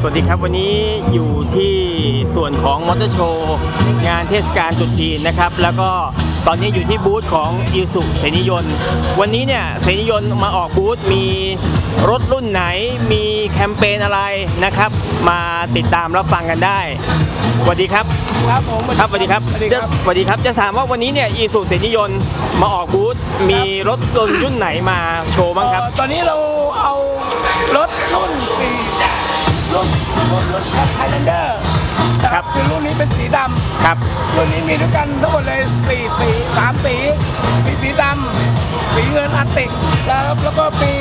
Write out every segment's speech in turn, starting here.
สวัสดีครับวันนี้อยู่ที่ส่วนของมอเตอร์โชว์งานเทศกาลตรุษจีนนะครับ แล้วก็ตอนนี้อยู่ที่บูธของอิสุเสนิยนต์วันนี้เนี่ยเสนิยนต์มาออกบูธมีรถรุ่นไหนมีแคมเปญอะไรนะครับ มาติดตามรับฟังกันได้สวัสดีครับครับผมครับสวัสดีครับสวัสดีจะครับสวัสดีครับจะถามว่าวันนี้เนี่ยอิสุเสนิยนต์มาออกบูธมีรถยนต์รุ่นไหนมาโชว์บ้างครับเอ่อตอนนี้เราเอารถรุ่นสี รุ่นรุ่นรุ่นไฮแลนเดอร์ครับคือรุ่นนี้เป็นสีดครับำรุ่นนี้มีด้วยกันทั้งหมดเลยสี่สีสามสีมีสีดำสีเงินอาร์ติกแล้วแล้วก็มี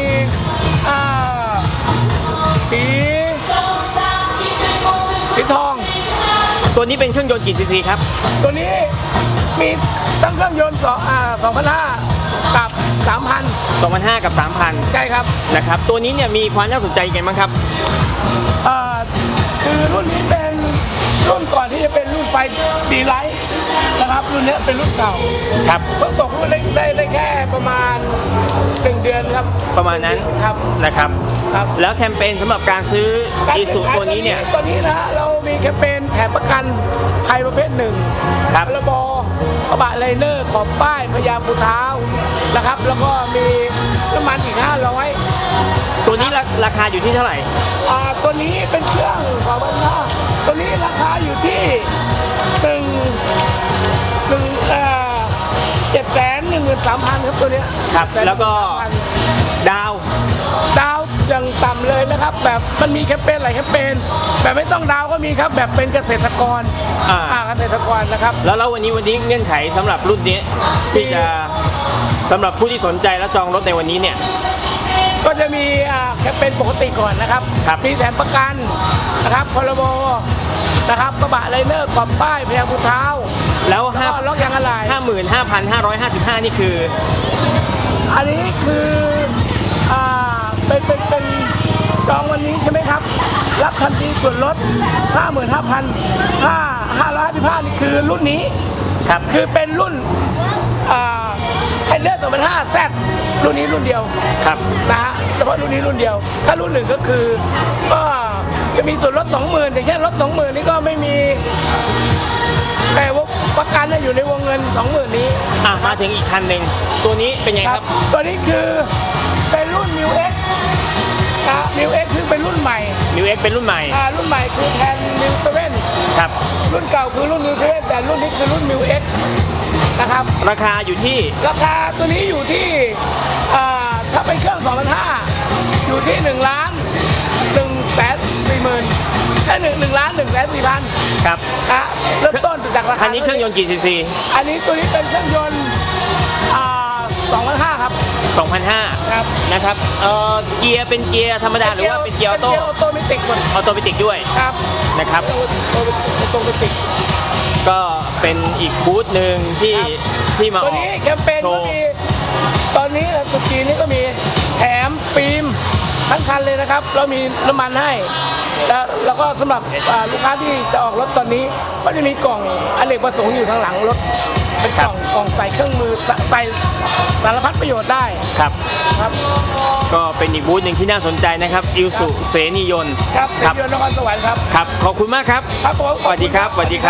อ่าสีสีทอง ตัวนี้เป็นเครื่องยนต์กี่ซีซีครับ ตัวนี้มีตั้งเครื่องยนต์สองอ่าสองพันห้ากับสามพัน2,500กับ3,000ใช่ครับนะครับ ตัวนี้เนี่ยมีความน่าสนใจยังไงบ้างครับเอ่อ คือรุ่นนี้เป็นรุ่นก่อนที่จะเป็นรุ่นไฟดีไลท์นะครับรุ่นเนี้ยเป็นรุ่นเก่าครับ เพิ่งตกรุ่นได้ได้ได้แค่ประมาณหนึ่งเดือนครับประมาณนั้นครับนะครับครับ แล้วแคมเปญสำหรับการซื้ออีสุตัวนี้เนี่ยตอนนี้นะฮะเรามีแคมเปญแถมประกันภัยประเภทหนึ่งครับพรบกระบะไลเนอร์ขอบป้ายพยางค์ปูเท้านะครับ แล้วก็มีน้ำมันอีก500ตัวนี้ ราราคาอยู่ที่เท่าไหร่ อ่าตัวนี้เป็นเครื่องของวันห้าตัวนี้ราคาอยู่ที่หนึ่งหนึ่งเอ่อเจ็ดแสนหนึ่งหมื่นสามพันครับตัวเนี้ยครับ713,000แล้วก็ดาว ดาวยังต่ำเลยนะครับ แบบมันมีแคมเปญหลายแคมเปญแบบไม่ต้องดาวก็มีครับ แบบเป็นเกษตรกรอ่า เกษตรกรนะครับ แล้วแล้ววันนี้วันนี้เงื่อนไขสำหรับรุ่นนี้ที่จะสำหรับผู้ที่สนใจและจองรถในวันนี้เนี่ย ก็จะมีอ่าแคมเปญปกติก่อนนะครับครับมีแถมประกันนะครับพรบนะครับกระบะไลเนอร์กรอบป้ายพยางค์ปูเท้า แล้วแล้วห้าก็ล็อกยางอะไหล่ห้าหมื่นห้าพันห้าร้อยห้าสิบห้านี่คือ อันนี้คืออ่าเป็นเป็นเป็นจองวันนี้ใช่ไหมครับ รับทันทีส่วนลด55,000 5 555นี่คือรุ่นนี้ครับคือเป็นรุ่นอ่าไฮเดอร์2005 Z รุ่นนี้รุ่นเดียวครับนะฮะเฉพาะรุ่นนี้รุ่นเดียว ถ้ารุ่นหนึ่งก็คือ ก็จะมีส่วนลด20,000อย่างเช่นลด20,000นี่ก็ไม่มีแต่ว่าประกันเนี่ยอยู่ในวงเงิน20,000นี้อะมาถึงอีกคันหนึ่งตัวนี้เป็นไงคครัรับบตัวนี้คือเป็นรุ่น New X นะ New X คือเป็นรุ่นใหม่ New X เป็นรุ่นใหม่อ่ารุ่นใหม่คือแทน New 7ครับ รุ่นเก่าคือรุ่น New 7แต่รุ่นนี้คือรุ่น New X นะครับ ราคาอยู่ที่ ราคาตัวนี้อยู่ที่อ่าถ้าเป็นเครื่อง2,500อยู่ที่1ล้าน1แสน4หมื่นแค่หนึ่งหนึ่งล้าน1แสน4พันครับนะเริ่มต้นจากราคาคันนี้เครื่องยนต์กี่ซีซี อันนี้ตัวนี้เป็นเครื่องยนต์อ่า 2,500ครับ 2,500ครับ นะครับ เอ่อ เกียร์เป็นเกียร์ธรรมดาหรือว่าเป็นเกียร์ออโต้เป็นเกียร์ออโต้ไม่ติดหมดออโตเมติกด้วย ครับ นะครับ ออโต้ไม่ติด ก็เป็นอีกบูธหนึ่งที่ครับที่มาอตัวอกนี้แคมเปญโชก็ว์ มี ตอนนี้ตุกีนี้ก็มีแถมฟิล์มทั้งคันเลยนะครับ เรามีน้ำมันให้ แล้วแล้วก็สำหรับอ่าลูกค้าที่จะออกรถตอนนี้ ก็จะมีกล่องอเนกประสงค์อยู่ทางหลังรถ เป็นกล่องกล่องใส่เครื่องมือใส่ใส่สารพัดประโยชน์ได้ครับ ครับก็เป็นอีกบูธหนึ่งที่น่าสนใจนะครับอิวสุเสนิยนต์ครับครับเยนต์นครสวรรค์ครับครับขอบคุณมากครับ ครับผมสวัสดีครับสวัสดีครับ